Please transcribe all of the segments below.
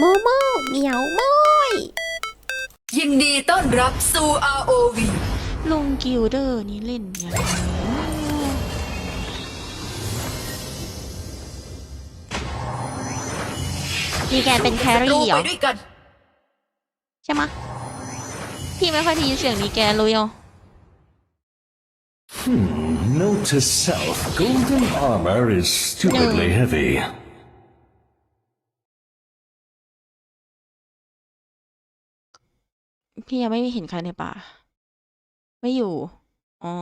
โมโมเหมียวโมยยินดีต้อนรับสู่ ROV ลุงกิลเดอร์นี่เล่นยังไงมีแกนเป็นแคศัตรูรี่เหรไปอด้วยกัน ใช่ไหมะพี่ไม่ค่อยได้ยินเสียงมีแกนเลยอะ Note to self, golden armor is stupidly heavy. พี่ยังไม่เห็นใครในป่า ไม่อยู่ อ๋อ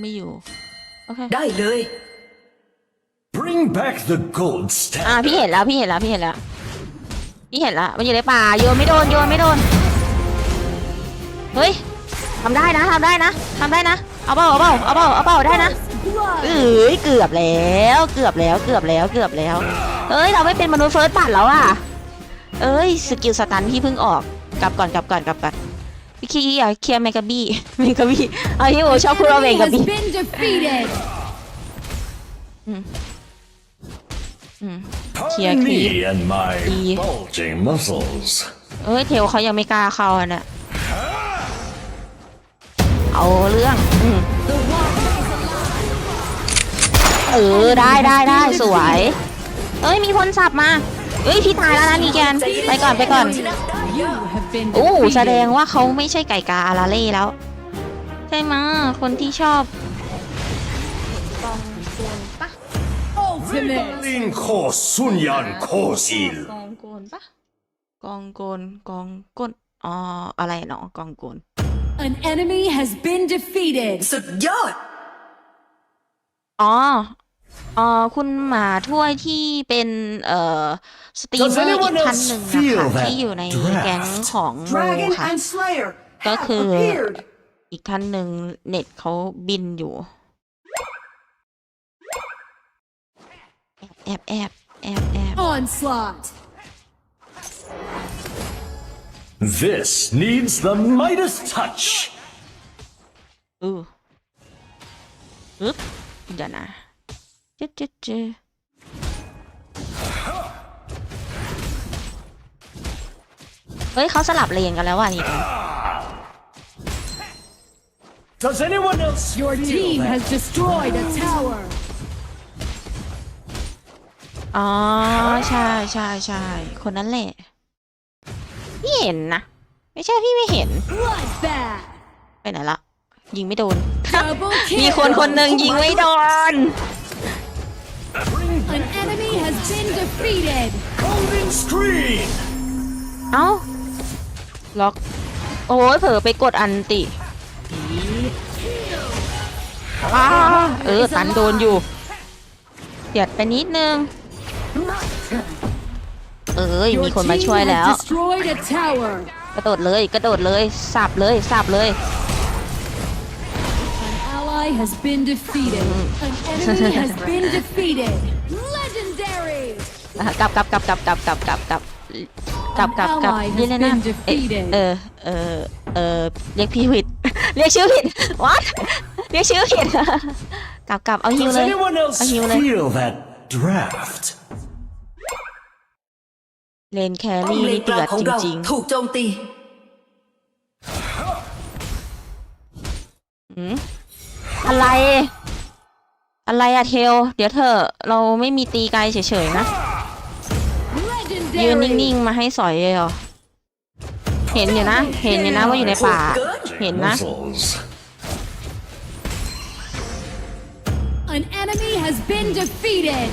ไม่อยู่ โอเค ได้เลย Bring back the gold อ่า standard. พี่เห็นแล้ว พี่เห็นแล้ว พี่เห็นแล้ว พี่เห็นแล้ว มันอยู่ในป่า โยนไม่โดน โยนไม่โดน เฮ้ยทำได้นะทำได้นะทำได้นะ เอาเปล่าเอาเปล่าเอาเปล่าเอาเปล่าได้นะ เอ้ย เกือบแล้ว เกือบแล้ว เกือบแล้ว เกือบแล้วเอ้ย เราไม่เป็นมนุษย์เฟิร์สบัตแล้วอะ เอ้ย สกิลสตันที่เพิ่งออก กลับก่อนกลับก่อนกลับก่อนพี่คีอยากเคลียร์เมกาบี้เมกาบี้เอาที่โอชอบพูดว่าเม Enemy กา has บี้ been defeated. เคลียร์ Pardon คลีป me and my Yeah. bulging muscles. เอ้ยเทลเขายังไม่กล้าเข้าอะเนี่ยเอาเรื่องอืมเออได้ได้ได้สวย เอ้ยมีคนสับมา เอ้ยพี่ตายแล้วนะนีแกนไปก่อนไปก่อน You have been โอ้แสดง defeated. ว่าเขาไม่ใช่ไก่กาอาราเล่แล้ว ใช่ไหมะคนที่ชอบ Ultimate. Lin ko sunyan kosil. กองโกนปะกองโกนกองก้นอ๋ออะไรเนาะกองโกน An enemy has been defeated. สุดยอดอ๋อ อ๋อคุณหมาถ้วยที่เป็นเอ่อสตรีม Does เมอร์อีก anyone ท่าน else หนึ่งนะ feel คะ that ที่อยู่ใน draft? แก๊งของโม Dragon ค่ะ and Slayer ก็ have คือ appeared อีกท่านหนึ่งเน็ตเขาบินอยู่ แอบแอบแอบแอบ Onslaught. This needs the Midas touch. อืออึ๊บเดี๋ยวนะ จึ๊ดจึ๊ดจึ๊ดเฮ้ยเขาสลับเลนกันแล้วว่ะนี่ Does anyone else Your feel team that? has destroyed a tower. อ๋อ ใช่ใช่ใช่คนนั้นแหละ พี่เห็นนะ ไม่ใช่พี่ไม่เห็น Bloodbath. ไปไหนละ ยิงไม่โดน Double มี kill. คนคนหนึ่งยิงไม่โดน An enemy has been defeated. Golden screen. เอ้า ล็อก โอ้ยเผลอไปกดอันติว้าเออ ตันโดนอยู่เดียดไปนิดนึง เอ้ย Your มีคนมา team ช่วยแล้ว has destroyed a tower. กระโดดเลย กระโดดเลย สับเลย สับเลย An ally has been defeated. An enemy has been defeated. Legendary. อะกลับกลับกลับกลับกลับกลับกลับกลับกลับกลับกลับ An ally has นี่เลยนะ been เอ๊ะ defeated. เออเออเออเรียกพี่ผิด เรียกชื่อผิด what เรียกชื่อผิดกลับกลับเอาฮิว Does เลย anyone else Are you like- feel that draft? เลนแคป้อมรี่เลนนี่กเดืลาองดของจเราริงถูกโจมตีๆอะไร อะไรอะเทล เดี๋ยวเธอะเราไม่มีตีไกลเฉยๆนะ ยืน Legendary. นิ่งๆ มาให้สอยเลยเหรอ เห็นอยู่นะ เห็นอยู่นะว่าอยู่ในป่า เห็นนะ Muscles. An enemy has been defeated.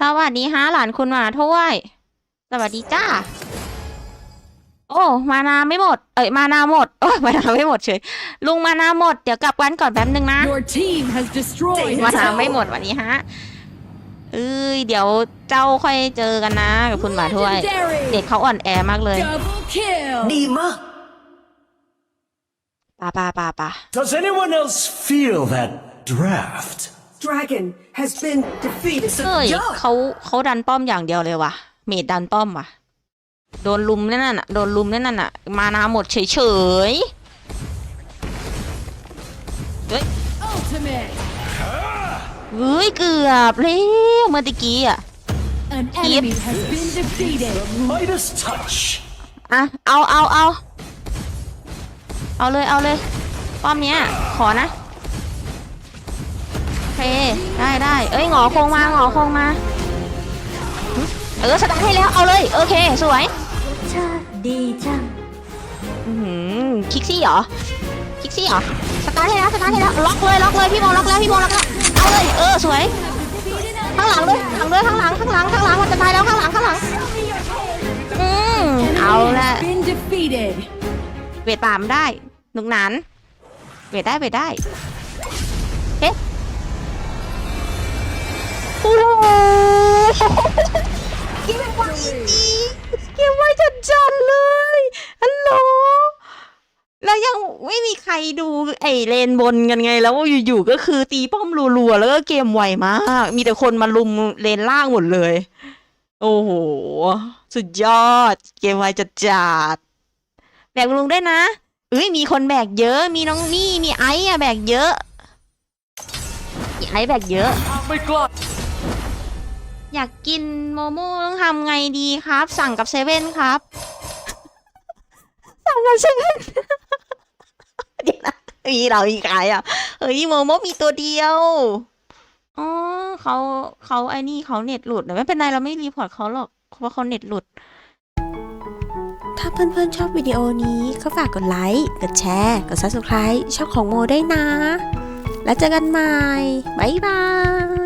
สวัสดีฮะหลานคุณหมาถ้วย สวัสดีจ้า โอ้ มานาไม่หมด เอ้ยมานาหมดโอ้ยมานาไม่หมดเฉย ลุงมานาหมด เดี๋ยวกลับกันก่อนแป๊บนึงนะ Your team has destroyed มา a นาไม่ tower. หมดวันนี้ฮะเอ้ยเดี๋ยวเจ้าค่อยเจอกันนะกับคุณหมาถ้วย เด็กเขาอ่อนแอมากเลย Double kill. ดีมากป่าป่าป่าป่า Does anyone else feel that draft? Dragon has been defeated สุดเฮ้ยยอดเขาเขาดันป้อมอย่างเดียวเลยว่ะเมดดันป้อมว่ะ โดนลุมนั่นน่ะโดนลุมนั่นน่ะ มานาหมดเฉยๆเฮ้ย Ultimate. เฮ้ยเกือบแล้วเมื่อตะกี้อะ An enemy has been defeated. Midas touch. อะเอาเอาเอาเอาเลยเอาเลยป้อมเนี้ยขอนะโอเคได้ได้เอ้ยหงอโคงมาหงอโคงมาหึ เออสตาร์ทให้แล้วเอาเลย โอเค สวยชาติดีจังอื้อหือคิกซี่เหรอคิกซี่เหรอสตาร์ทให้แล้วสตาร์ทให้แล้วล็อกเลยล็อกเลยพี่โมล็อกแล้วพี่โมล็อกแล้วเอาเลยเออสวยข้างหลังด้วยข้างหลังด้วยข้างหลังข้างหลังข้างหลังมันจะตายแล้วข้างหลังข้างหลังอืมเอา Enemy ละ has been defeated. เวทป่ามนได้หนุกหนานเวทได้เวทได้เฮ้โอ้โหเกมไวจริง เกมไวจัดจัดๆเลยฮัลโหลแล้วยังไม่มีใครดูไอ้เลนบนกันไง แล้วอยู่ๆก็คือตีป้อมรัวๆแล้วก็เกมไวมาก มีแต่คนมาลุมเลนล่างหมดเลย โอ้โห สุดยอด เกมไวจัดจัดๆแบกลุงได้นะเอ้ยมีคนแบกเยอะ มีน้องนี่มีไอซ์อะแบกเยอะไอซ์แบกเยอะไม่กล้า อยากกินโมโม่ต้องทำไงดีครับ สั่งกับเซเว่นครับ สั่งกับเซเว่นเดี๋ยวนะมีเรามีขายอะเฮ้ยโมโม่มีตัวเดียวอ๋อเขาเขาไอ้นี่เขาเน็ตหลุดแต่ไม่เป็นไรเราไม่รีพอร์ตเขาหรอกเพราะเขาเน็ตหลุด ถ้าเพื่อนๆชอบวิดีโอนี้ก็ฝากกดไลค์ กดแชร์ กด subscribe ช่องของโมได้วยนะ แล้วเจอกันใหม่ บ๊ายบาย